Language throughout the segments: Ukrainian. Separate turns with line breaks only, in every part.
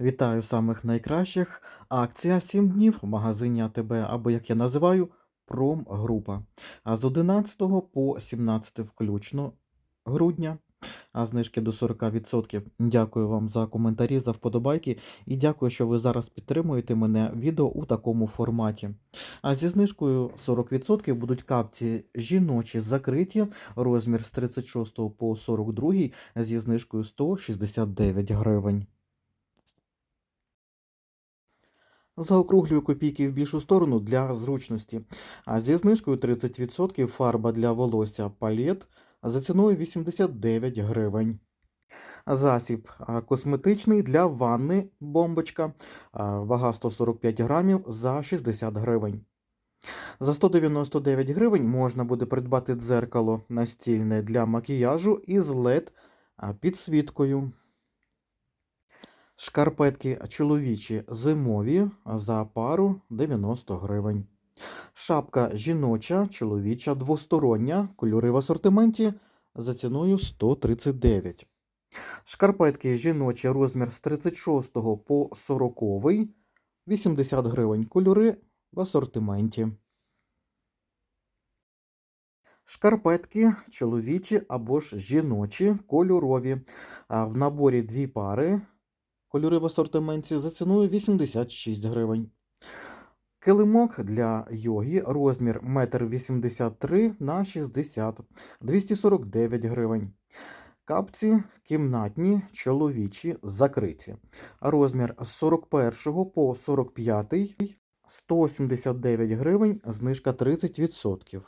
Вітаю самих найкращих. Акція 7 днів в магазині АТБ, або як я називаю, промгрупа. А з 11 по 17 включно грудня, а знижки до 40%. Дякую вам за коментарі, за вподобайки і дякую, що ви зараз підтримуєте мене відео у такому форматі. А зі знижкою 40% будуть капці жіночі закриті, розмір з 36 по 42 зі знижкою 169 гривень. Заокруглюю копійки в більшу сторону для зручності. А зі знижкою 30% фарба для волосся палет за ціною 89 гривень. Засіб косметичний для ванни бомбочка, вага 145 грамів за 60 гривень. За 199 гривень можна буде придбати дзеркало настільне для макіяжу із LED підсвіткою. Шкарпетки чоловічі зимові за пару 90 гривень. Шапка жіноча, чоловіча двостороння, кольори в асортименті за ціною 139. Шкарпетки жіночі розмір з 36 по 40 80 гривень. Кольори в асортименті. Шкарпетки чоловічі або ж жіночі, кольорові. В наборі дві пари Кольори в асортименті за ціною 86 гривень. Килимок для йоги розмір 1,83 на 60 249 гривень. Капці кімнатні, чоловічі, закриті. Розмір з 41 по 45 179 гривень, знижка 30%.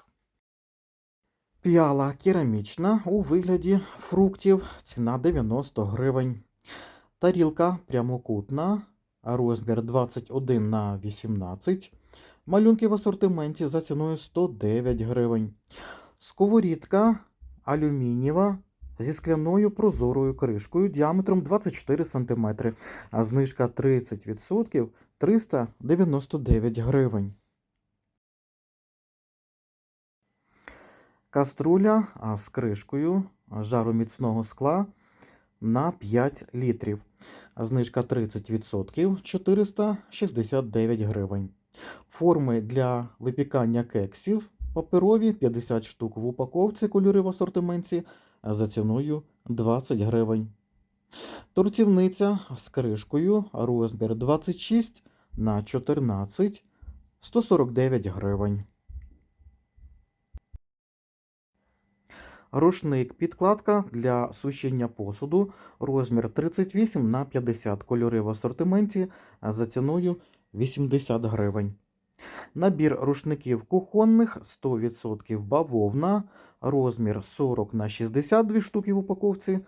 П'яла керамічна у вигляді фруктів, ціна 90 гривень. Тарілка прямокутна, розмір 21 на 18. Малюнки в асортименті за ціною 109 гривень. Сковорідка алюмінієва зі скляною прозорою кришкою діаметром 24 см, а знижка 30% 399 гривень. Каструля з кришкою жароміцного скла на 5 літрів. Знижка 30% 469 гривень. Форми для випікання кексів паперові 50 штук в упаковці кольори в асортименті за ціною 20 гривень. Торцівниця з кришкою розмір 26 на 14 149 гривень. Рушник підкладка для сушіння посуду, розмір 38 на 50 кольори в асортименті за ціною 80 гривень. Набір рушників кухонних 100% бавовна, розмір 40 на 62 штуки в упаковці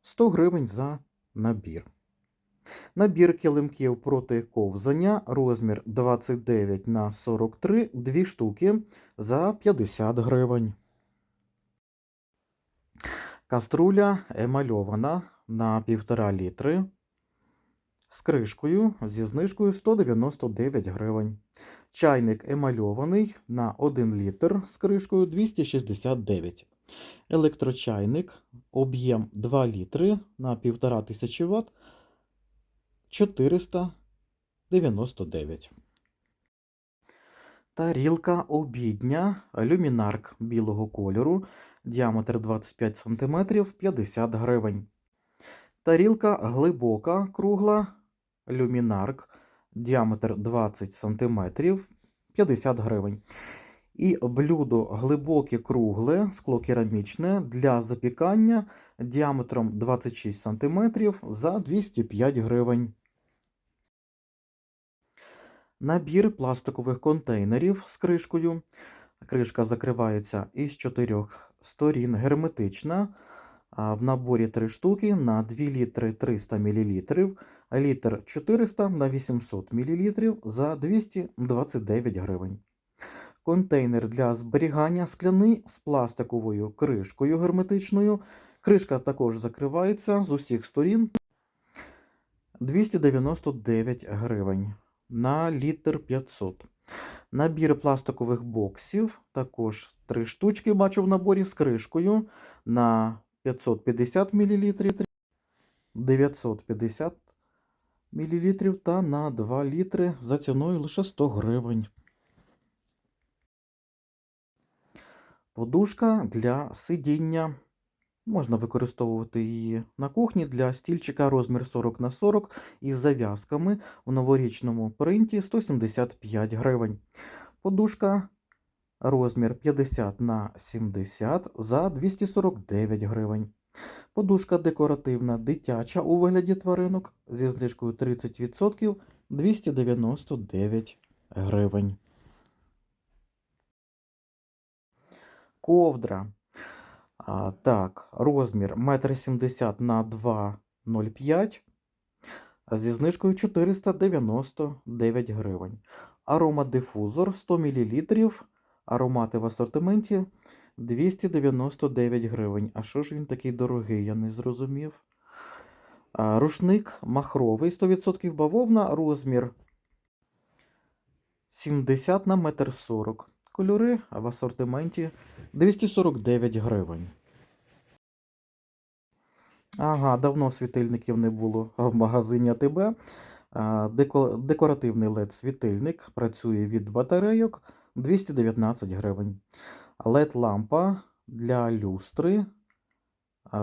100 гривень за набір. Набір килимків проти ковзання, розмір 29 на 43 2 штуки за 50 гривень. Каструля емальована на 1,5 літри з кришкою зі знижкою 199 гривень. Чайник емальований на 1 літр з кришкою 269 Електрочайник об'єм 2 літри на 1500 Вт 499 Тарілка обідня, люмінарк білого кольору діаметр 25 см 50 гривень. Тарілка глибока, кругла, люмінарк, діаметр 20 см 50 гривень. І блюдо глибоке кругле, склокерамічне для запікання діаметром 26 см за 205 гривень. Набір пластикових контейнерів з кришкою. Кришка закривається із чотирьох сторін герметична. В наборі 3 штуки на 2 літри 300 мл, літр 400 на 800 мл за 229 гривень. Контейнер для зберігання скляний з пластиковою кришкою герметичною. Кришка також закривається з усіх сторін 299 гривень на літр 500. Набір пластикових боксів, також 3 штучки бачу в наборі з кришкою на 550 мл, 950 мл та на 2 літри за ціною лише 100 гривень. Подушка для сидіння. Можна використовувати її на кухні для стільчика розмір 40 на 40 із зав'язками у новорічному принті 175 гривень. Подушка розмір 50 на 70 за 249 гривень. Подушка декоративна дитяча у вигляді тваринок зі знижкою 30% 299 гривень. Ковдра. А, так, розмір 1,70 м на 2,05 зі знижкою 499 гривень. Аромадифузор 100 мл. Аромати в асортименті 299 гривень. А що ж він такий дорогий, я не зрозумів. А, рушник махровий 100% бавовна, розмір 70 на 1,40 м. Кольори в асортименті 249 гривень. Ага, давно світильників не було в магазині АТБ. Декоративний LED-світильник працює від батарейок 219 гривень. LED-лампа для люстри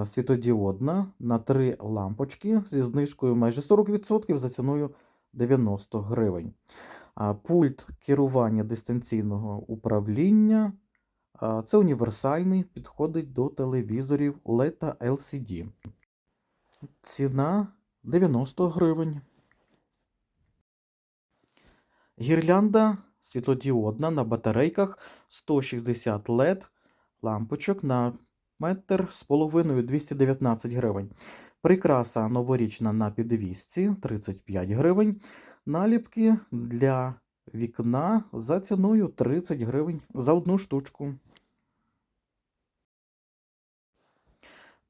світодіодна на 3 лампочки зі знижкою майже 40% за ціною 90 гривень. Пульт керування дистанційного управління. Це універсальний, підходить до телевізорів та LCD. Ціна 90 гривень. Гірлянда світлодіодна на батарейках 160 LED лампочок на метр з половиною 219 гривень. Прикраса новорічна на підвісці 35 гривень. Наліпки для вікна за ціною 30 гривень за одну штучку.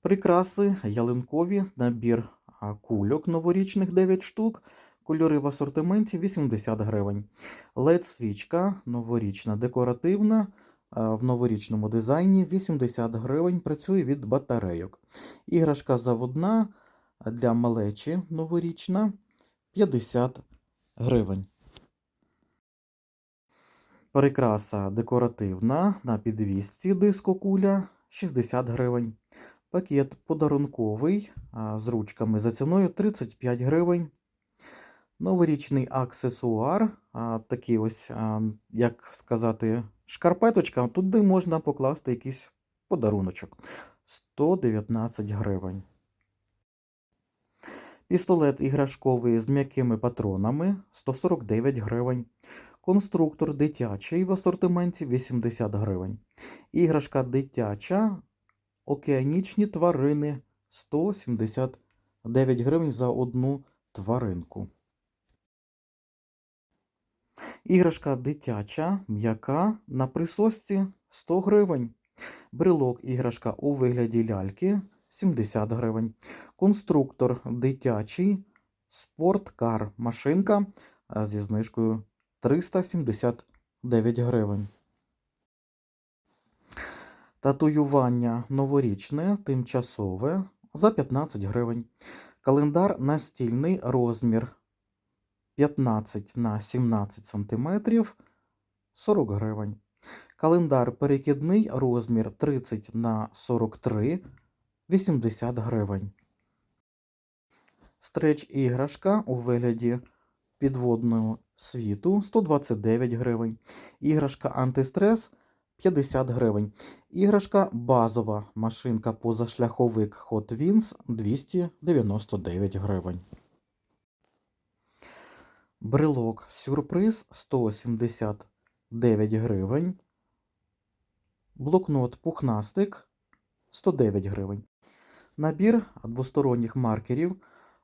Прикраси ялинкові, набір кульок новорічних 9 штук. Кольори в асортименті 80 гривень. LED-свічка новорічна декоративна в новорічному дизайні 80 гривень. Працює від батарейок. Іграшка заводна для малечі новорічна 50 гривень. Прикраса декоративна на підвісці дискокуля 60 гривень. Пакет подарунковий з ручками за ціною 35 гривень. Новорічний аксесуар, такий ось, як сказати, шкарпеточка, туди можна покласти якийсь подаруночок. 119 гривень. Пістолет іграшковий з м'якими патронами 149 гривень. Конструктор дитячий в асортименті 80 гривень. Іграшка дитяча океанічні тварини 179 гривень за одну тваринку. Іграшка дитяча, м'яка на присосці 100 гривень. Брелок іграшка у вигляді ляльки 70 гривень. Конструктор дитячий спорткар машинка зі знижкою 379 гривень. Татуювання новорічне, тимчасове за 15 гривень. Календар настільний розмір 15 на 17 см 40 гривень. Календар перекидний розмір 30 на 43 80 гривень. Стреч іграшка у вигляді підводного світу 129 гривень. Іграшка антистрес 50 гривень. Іграшка базова машинка позашляховик Hot Wheels 299 гривень. Брелок сюрприз 179 гривень. Блокнот пухнастик 109 гривень. Набір двосторонніх маркерів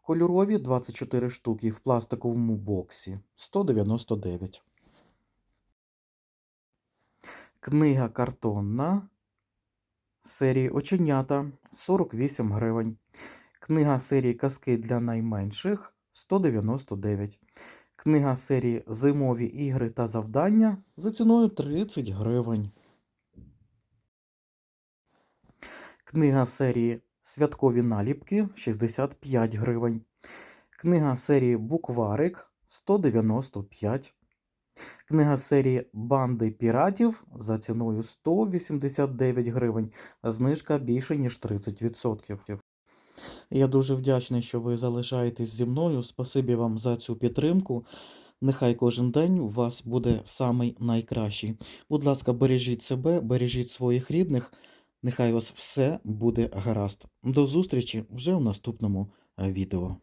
кольорові 24 штуки в пластиковому боксі 199. Книга картонна серії Оченята 48 гривень. Книга серії Казки для найменших 199. Книга серії Зимові ігри та завдання за ціною 30 гривень. Книга серії Святкові наліпки 65 гривень. Книга серії Букварик 195. Книга серії Банди піратів за ціною 189 гривень. Знижка більше, ніж 30%. Я дуже вдячний, що ви залишаєтесь зі мною. Спасибі вам за цю підтримку. Нехай кожен день у вас буде самий найкращий. Будь ласка, бережіть себе, бережіть своїх рідних. Нехай у вас все буде гаразд. До зустрічі вже в наступному е, відео.